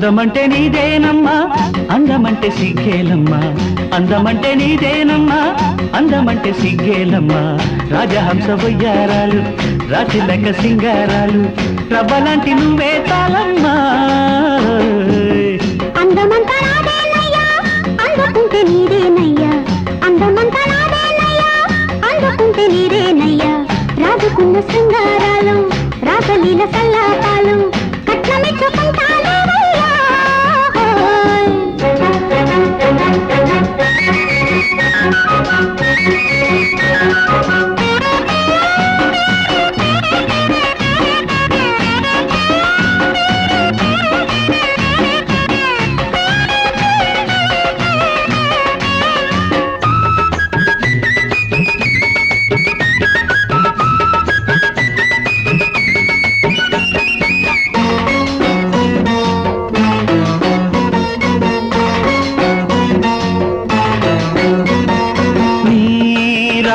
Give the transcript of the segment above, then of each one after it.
అందమంటే నీదేనమ్మా అందమంటే సిగ్గేలమ్మా. అందమంటే నీదేనమ్మా అందమంటే సిగ్గేలమ్మా. రాజహంస వయ్యారాలు రాచిలక సింగారాలు ప్రభలాంటి నువ్వే తాళమ్మా అందమంతా నాదేనయ్యా అందుకుంటే నీదేనయ్యా. అందమంతా నాదేనయ్యా అందుకుంటే నీదేనయ్యా. రాజుకున్న సింగారాలు రాజలీల సల్లాపాలు కట్నమిచ్చుకుంటానేవయ్యా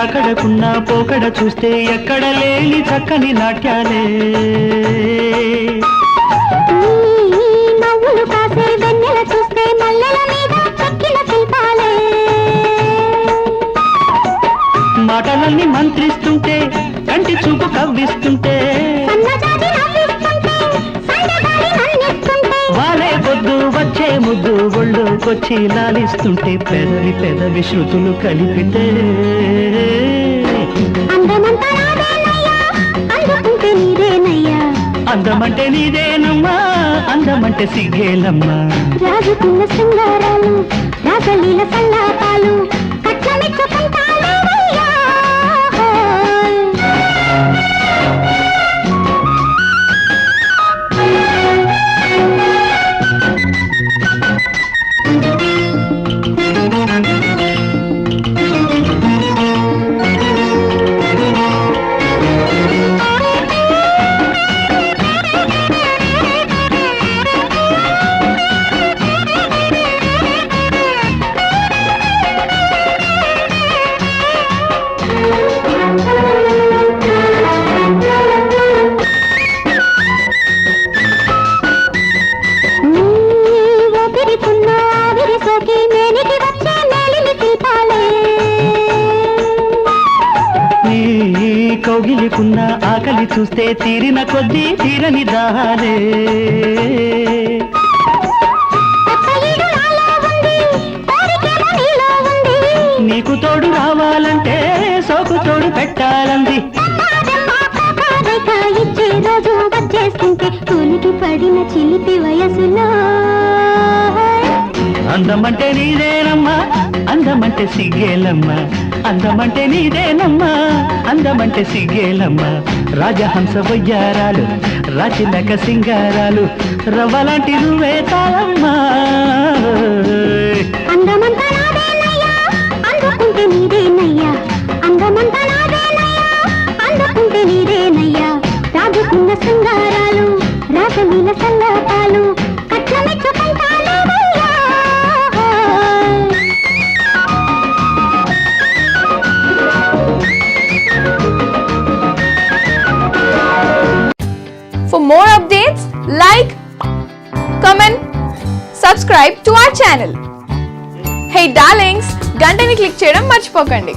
రాకడకున్న పోకడ చూస్తే ఎక్కడ లేని చక్కని నాట్యాలే. మాటలన్నీ మంత్రిస్తుంటే కంటి చూపు కవ్విస్తుంటే. వాలే పొద్దు వచ్చే ముద్దు ఒళ్ళోకొచ్చి లాలిస్తుంటే పెదవి పెదవి శృతులు కలిపితే. అందమంటే నీదేనమ్మా అందమంటే సిగ్గేలమ్మా. రాజుకున్న శృంగారాలు రాసలీల సల్లాపాలు కౌగిలికున్న ఆకలి చూస్తే తీరిన కొద్దీ తీరని దాహాలే. నీకు తోడు రావాలంటే సోకు తోడు పెట్టాలంది. అందమంటే నీదేనమ్మా అందమంటే సిగ్గేలమ్మా అందమంటే నీదేనమ్మా అందమంటే సిగ్గేలమ్మా. రాజహంస వయ్యారాలు రాచిలక సింగారాలు రవ్వలాంటి నువ్వే తాళమ్మా. అందమంటే comment subscribe to our channel hey darlings గంటని click చేయడం మర్చిపోకండి